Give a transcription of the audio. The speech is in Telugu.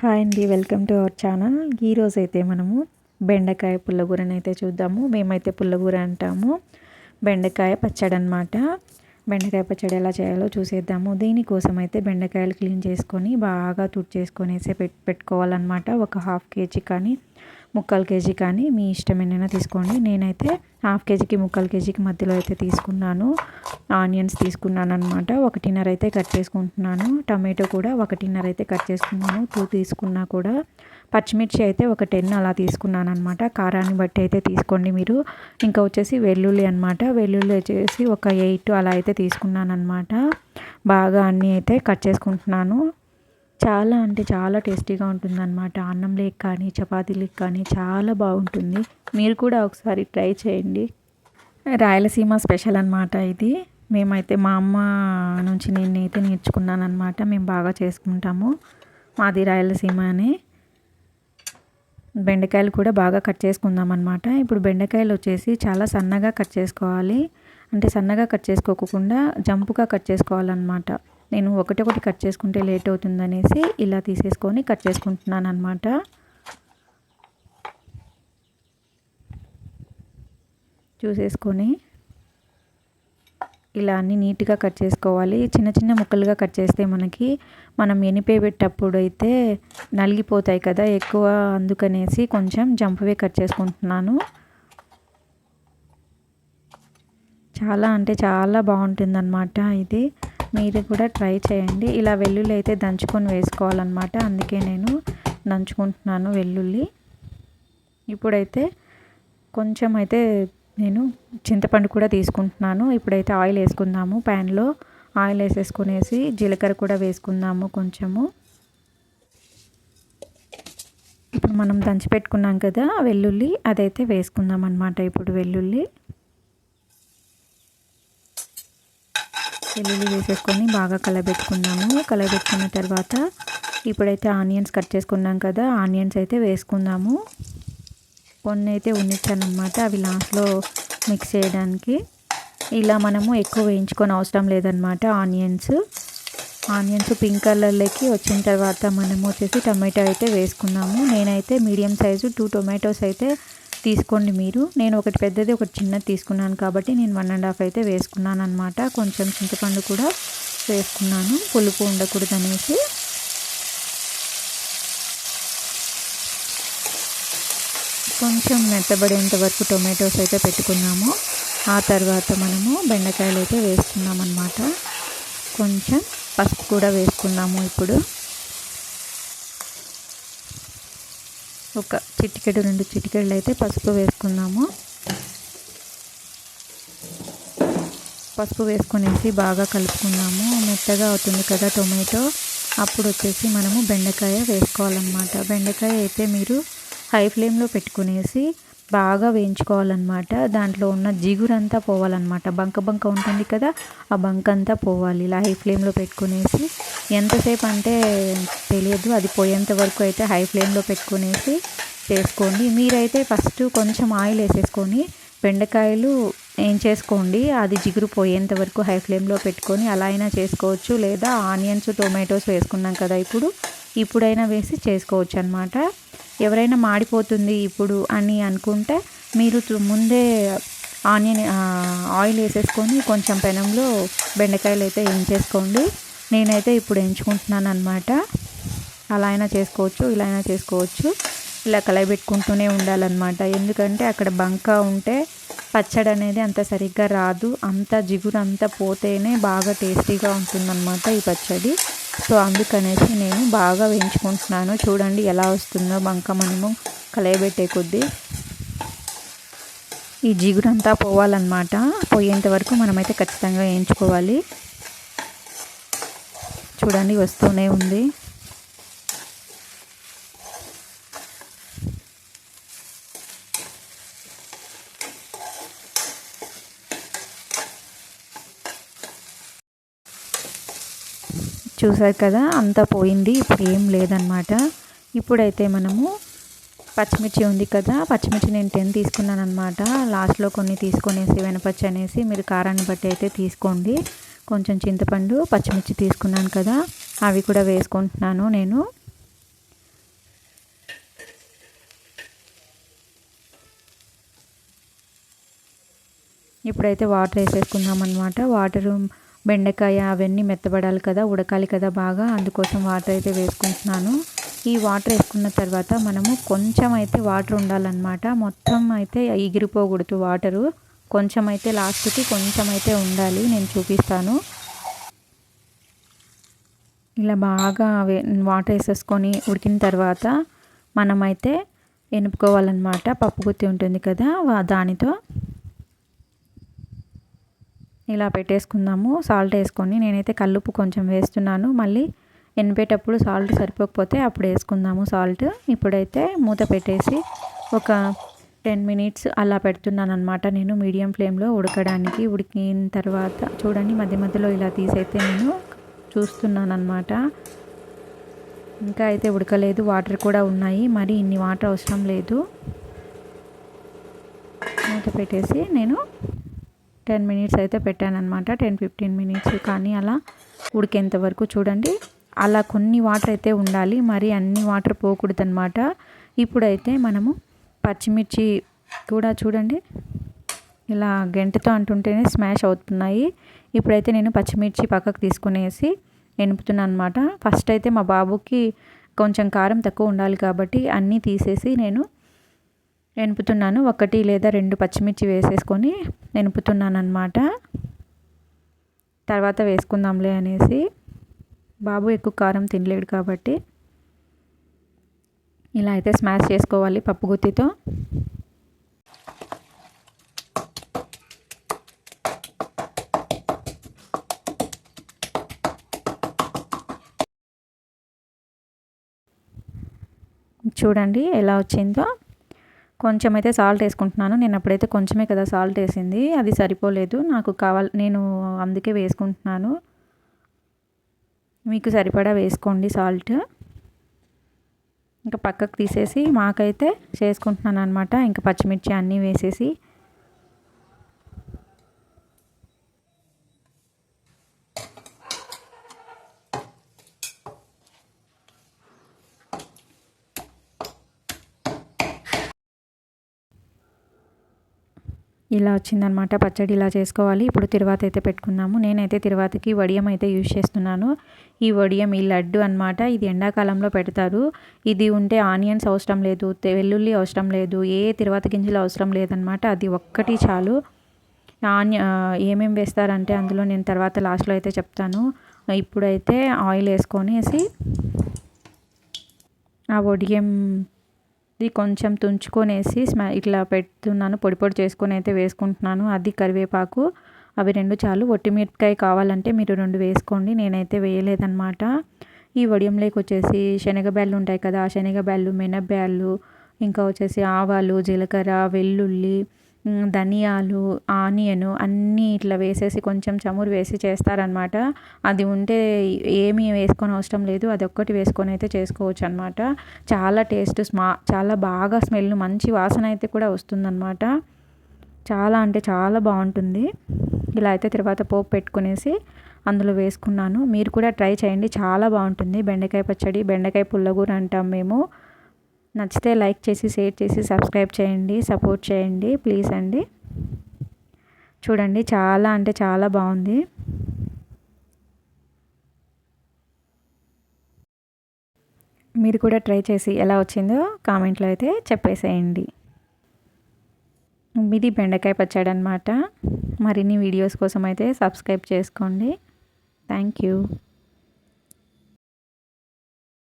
హాయ్ అండి వెల్కమ్ టు అవర్ ఛానల్. ఈరోజు అయితే మనము బెండకాయ పుల్లగూరని అయితే చూద్దాము. మేమైతే పుల్లగూర అంటాము. బెండకాయ పచ్చడి అనమాట బెండకాయ పచ్చడి ఎలా చేయాలో చూసేద్దాము. దీనికోసం అయితే బెండకాయలు క్లీన్ చేసుకొని బాగా తుడిచేసుకొనేసి పెట్ పెట్టుకోవాలన్నమాట. ఒక హాఫ్ కేజీ కానీ ముక్కాలు కేజీ కానీ మీ ఇష్టమైనా తీసుకోండి. నేనైతే హాఫ్ కేజీకి ముక్కలు కేజీకి మధ్యలో అయితే తీసుకున్నాను. ఆనియన్స్ తీసుకున్నాను అనమాట ఒకటిన్నర అయితే కట్ చేసుకుంటున్నాను. టమాటో కూడా ఒకటిన్నర అయితే కట్ చేసుకున్నాను. టూ తీసుకున్నా కూడా పచ్చిమిర్చి అయితే ఒక టెన్ అలా తీసుకున్నాను అనమాట కారాన్ని బట్టి అయితే తీసుకోండి మీరు. ఇంకా వచ్చేసి వెల్లుల్లి అనమాట వెల్లుల్లి వచ్చేసి ఒక ఎయిట్ అలా అయితే తీసుకున్నాను అనమాట బాగా అన్నీ అయితే కట్ చేసుకుంటున్నాను. చాలా అంటే చాలా టేస్టీగా ఉంటుందన్నమాట. లేక కానీ చపాతీలకు కానీ చాలా బాగుంటుంది. మీరు కూడా ఒకసారి ట్రై చేయండి. రాయలసీమ స్పెషల్ అనమాట ఇది. మేమైతే మా అమ్మ నుంచి నేనైతే నేర్చుకున్నాను అనమాట మేము బాగా చేసుకుంటాము మాది రాయలసీమ అని బెండకాయలు కూడా బాగా కట్ చేసుకుందాం అనమాట ఇప్పుడు బెండకాయలు వచ్చేసి చాలా సన్నగా కట్ చేసుకోవాలి. అంటే సన్నగా కట్ చేసుకోకుండా జంపుగా కట్ చేసుకోవాలన్నమాట. నేను ఒకటి కట్ చేసుకుంటే లేట్ అవుతుందనేసి ఇలా తీసేసుకొని కట్ చేసుకుంటున్నాను అనమాట చూసేసుకొని ఇలా అన్ని నీట్గా కట్ చేసుకోవాలి. చిన్న చిన్న ముక్కలుగా కట్ చేస్తే మనకి మనం ఎనిపేబెట్టప్పుడు అయితే నలిగిపోతాయి కదా ఎక్కువ. అందుకనేసి కొంచెం జంపవే కట్ చేసుకుంటున్నాను. చాలా అంటే చాలా బాగుంటుందన్నమాట ఇది. మీరు కూడా ట్రై చేయండి. ఇలా వెల్లుల్లి అయితే దంచుకొని వేసుకోవాలన్నమాట. అందుకే నేను దంచుకుంటున్నాను వెల్లుల్లి. ఇప్పుడైతే కొంచెం అయితే నేను చింతపండు కూడా తీసుకుంటున్నాను. ఇప్పుడైతే ఆయిల్ వేసుకుందాము ప్యాన్లో. ఆయిల్ వేసేసుకునేసి జీలకర్ర కూడా వేసుకుందాము కొంచెము. ఇప్పుడు మనం దంచి పెట్టుకున్నాం కదా వెల్లుల్లి అదైతే వేసుకుందాం అనమాట ఇప్పుడు వెల్లుల్లి. వెల్లుల్లి వేసేసుకొని బాగా కలబెట్టుకున్నాము. కలబెట్టుకున్న తర్వాత ఇప్పుడైతే ఆనియన్స్ కట్ చేసుకున్నాం కదా ఆనియన్స్ అయితే వేసుకుందాము. కొన్ని అయితే ఉన్నిచ్చానమాట అవి లాస్ట్లో మిక్స్ చేయడానికి. ఇలా మనము ఎక్కువ వేయించుకొని అవసరం లేదనమాట ఆనియన్స్. ఆనియన్స్ పింక్ కలర్లోకి వచ్చిన తర్వాత మనము వచ్చేసి టమాటో అయితే వేసుకున్నాము. నేనైతే మీడియం సైజు టూ టొమాటోస్ అయితే తీసుకోండి మీరు. నేను ఒకటి పెద్దది ఒకటి చిన్నది తీసుకున్నాను కాబట్టి నేను వన్ అండ్ హాఫ్ అయితే వేసుకున్నాను అనమాట కొంచెం చింతపండు కూడా వేసుకున్నాను. పులుపు ఉండకూడదు అనేసి. కొంచెం మెత్తబడేంత వరకు టొమాటోస్ అయితే పెట్టుకున్నాము. ఆ తర్వాత మనము బెండకాయలు అయితే వేసుకున్నాం అనమాట కొంచెం పసుపు కూడా వేసుకున్నాము ఇప్పుడు. ఒక చిటికెడు రెండు చిటికెళ్ళు అయితే పసుపు వేసుకుందాము. పసుపు వేసుకునేసి బాగా కలుపుకుందాము. మెత్తగా అవుతుంది కదా టొమాటో. అప్పుడు వచ్చేసి మనము బెండకాయ వేసుకోవాలన్నమాట. బెండకాయ అయితే మీరు హై ఫ్లేమ్లో పెట్టుకునేసి బాగా వేయించుకోవాలన్నమాట. దాంట్లో ఉన్న జిగురంతా పోవాలన్నమాట. బంక బంక ఉంటుంది కదా ఆ బంక అంతా పోవాలి. ఇలా హై ఫ్లేమ్లో పెట్టుకునేసి ఎంతసేపు అంటే తెలియదు అది పోయేంత వరకు అయితే హై ఫ్లేమ్లో పెట్టుకునేసి చేసుకోండి. మీరైతే ఫస్ట్ కొంచెం ఆయిల్ వేసేసుకొని బెండకాయలు ఏం చేసుకోండి అది జిగురు పోయేంత వరకు హై ఫ్లేమ్లో పెట్టుకొని అలా అయినా చేసుకోవచ్చు. లేదా ఆనియన్స్ టొమాటోస్ వేసుకున్నాం కదా ఇప్పుడు ఇప్పుడైనా వేసి చేసుకోవచ్చు అనమాట ఎవరైనా మాడిపోతుంది ఇప్పుడు అని అనుకుంటే మీరు ముందే ఆనియన్ ఆయిల్ వేసేసుకొని కొంచెం పెనంలో బెండకాయలు అయితే వేయించేసుకోండి. నేనైతే ఇప్పుడు ఎంచుకుంటున్నాను అనమాట అలా అయినా చేసుకోవచ్చు ఇలా అయినా చేసుకోవచ్చు. ఇలా కలయబెట్టుకుంటూనే ఉండాలన్నమాట. ఎందుకంటే అక్కడ బంక ఉంటే పచ్చడి అనేది అంత సరిగ్గా రాదు. అంత జిగురు అంతా పోతేనే బాగా టేస్టీగా ఉంటుందన్నమాట ఈ పచ్చడి. సో అందుకనేసి నేను బాగా వేయించుకుంటున్నాను. చూడండి ఎలా వస్తుందో బంక మనము కలయబెట్టే కొద్దీ. ఈ జిగురంతా పోవాలన్నమాట. పోయేంత వరకు మనమైతే ఖచ్చితంగా వేయించుకోవాలి. చూడండి వస్తూనే ఉంది. చూసారు కదా అంతా పోయింది ఇప్పుడు ఏం లేదనమాట ఇప్పుడైతే మనము పచ్చిమిర్చి ఉంది కదా పచ్చిమిర్చి నేను టెన్ తీసుకున్నాను అనమాట లాస్ట్లో కొన్ని తీసుకునేసి వెనపచ్చి అనేసి మీరు కారాన్ని బట్టి అయితే తీసుకోండి. కొంచెం చింతపండు పచ్చిమిర్చి తీసుకున్నాను కదా అవి కూడా వేసుకుంటున్నాను నేను. ఇప్పుడైతే వాటర్ వేసేసుకుందాం అనమాట వాటర్ బెండకాయ అవన్నీ మెత్తబడాలి కదా ఉడకాలి కదా బాగా. అందుకోసం వాటర్ అయితే వేసుకుంటున్నాను. ఈ వాటర్ వేసుకున్న తర్వాత మనము కొంచెం అయితే వాటర్ ఉండాలన్నమాట. మొత్తం అయితే ఎగిరిపోకూడదు వాటరు. కొంచెం అయితే లాస్ట్కి కొంచెం అయితే ఉండాలి. నేను చూపిస్తాను. ఇలా బాగా వాటర్ వేసేసుకొని ఉడికిన తర్వాత మనమైతే ఎనుపుకోవాలన్నమాట. పప్పు గుత్తి ఉంటుంది కదా దానితో. ఇలా పెట్టేసుకుందాము. సాల్ట్ వేసుకొని నేనైతే కల్లుపు కొంచెం వేస్తున్నాను. మళ్ళీ ఎనిపేటప్పుడు సాల్ట్ సరిపోకపోతే అప్పుడు వేసుకుందాము సాల్ట్. ఇప్పుడైతే మూత పెట్టేసి ఒక టెన్ మినిట్స్ అలా పెడుతున్నాను అనమాట నేను మీడియం ఫ్లేమ్లో ఉడకడానికి. ఉడికిన తర్వాత చూడండి మధ్య మధ్యలో ఇలా తీసైతే నేను చూస్తున్నాను అనమాట ఇంకా అయితే ఉడకలేదు. వాటర్ కూడా ఉన్నాయి. మరి ఇన్ని వాటర్ అవసరం లేదు. మూత పెట్టేసి నేను టెన్ మినిట్స్ అయితే పెట్టాను అనమాట టెన్ ఫిఫ్టీన్ మినిట్స్ కానీ అలా ఉడికేంత వరకు చూడండి. అలా కొన్ని వాటర్ అయితే ఉండాలి. మరి అన్ని వాటర్ పోకూడదు అనమాట ఇప్పుడైతే మనము పచ్చిమిర్చి కూడా చూడండి. ఇలా గంటతో అంటుంటేనే స్మాష్ అవుతున్నాయి. ఇప్పుడైతే నేను పచ్చిమిర్చి పక్కకు తీసుకునేసి ఎనుపుతున్నాను అనమాట ఫస్ట్ అయితే మా బాబుకి కొంచెం కారం తక్కువ ఉండాలి కాబట్టి అన్నీ తీసేసి నేను ఎనుపుతున్నాను ఒకటి లేదా రెండు పచ్చిమిర్చి వేసేసుకొని ఎనుపుతున్నాను అనమాట తర్వాత వేసుకుందాంలే అనేసి బాబు ఎక్కువ కారం తినలేడు కాబట్టి ఇలా అయితే స్మాష్ చేసుకోవాలి పప్పు గుత్తితో. చూడండి ఎలా వచ్చిందో. కొంచెం అయితే సాల్ట్ వేసుకుంటున్నాను. నేను అప్పుడైతే కొంచెమే కదా సాల్ట్ వేసింది. అది సరిపోలేదు. నాకు కావాలి నేను అందుకే వేసుకుంటున్నాను. మీకు సరిపడా వేసుకోండి సాల్ట్. ఇంకా పక్కకు తీసేసి మాకైతే చేసుకుంటున్నాను అనమాట ఇంకా పచ్చిమిర్చి అన్నీ వేసేసి ఇలా వచ్చిందనమాట పచ్చడి ఇలా చేసుకోవాలి. ఇప్పుడు తిరువాత అయితే పెట్టుకున్నాము నేనైతే తిరువాతకి వడియం అయితే యూజ్ చేస్తున్నాను. ఈ వడియం ఈ లడ్డు అనమాట ఇది ఎండాకాలంలో పెడతారు. ఇది ఉంటే ఆనియన్స్ అవసరం లేదు వెల్లుల్లి అవసరం లేదు ఏ తిరువాత గింజలు అవసరం లేదనమాట అది ఒక్కటి చాలు. ఆనియ ఏమేమి వేస్తారంటే అందులో నేను తర్వాత లాస్ట్లో అయితే చెప్తాను. ఇప్పుడైతే ఆయిల్ వేసుకొనేసి ఆ వడియం ఇది కొంచెం తుంచుకొనేసి స్మా ఇట్లా పెడుతున్నాను పొడి పొడి చేసుకొని అయితే వేసుకుంటున్నాను. అది కరివేపాకు అవి రెండు చాలు. ఒట్టిమిరపకాయ కావాలంటే మీరు రెండు వేసుకోండి నేనైతే వేయలేదన్నమాట. ఈ వడియంలోకి వచ్చేసి శనగబ్యాళ్ళు ఉంటాయి కదా ఆ శనగబ్యాళ్ళు మినబ్యాళ్ళు ఇంకా వచ్చేసి ఆవాలు జీలకర్ర వెల్లుల్లి ధనియాలు ఆనియను అన్నీ ఇట్లా వేసేసి కొంచెం చమురు వేసి చేస్తారనమాట అది ఉంటే ఏమీ వేసుకొని అవసరం లేదు. అది ఒక్కటి వేసుకొని అయితే చేసుకోవచ్చు అనమాట చాలా టేస్ట్ స్మా చాలా బాగా స్మెల్ మంచి వాసన అయితే కూడా వస్తుందన్నమాట. చాలా అంటే చాలా బాగుంటుంది. ఇలా అయితే తర్వాత పోపు పెట్టుకునేసి అందులో వేసుకున్నాను. మీరు కూడా ట్రై చేయండి. చాలా బాగుంటుంది. బెండకాయ పచ్చడి బెండకాయ పుల్లగూర అంటాం మేము. నచ్చితే లైక్ చేసి షేర్ చేసి సబ్స్క్రైబ్ చేయండి సపోర్ట్ చేయండి ప్లీజ్ అండి. చూడండి చాలా అంటే చాలా బాగుంది. మీరు కూడా ట్రై చేసి ఎలా వచ్చిందో కామెంట్లో అయితే చెప్పేసేయండి. ఇది బెండకాయ పచ్చడి అనమాట మరిన్ని వీడియోస్ కోసం అయితే సబ్స్క్రైబ్ చేసుకోండి. Thank you.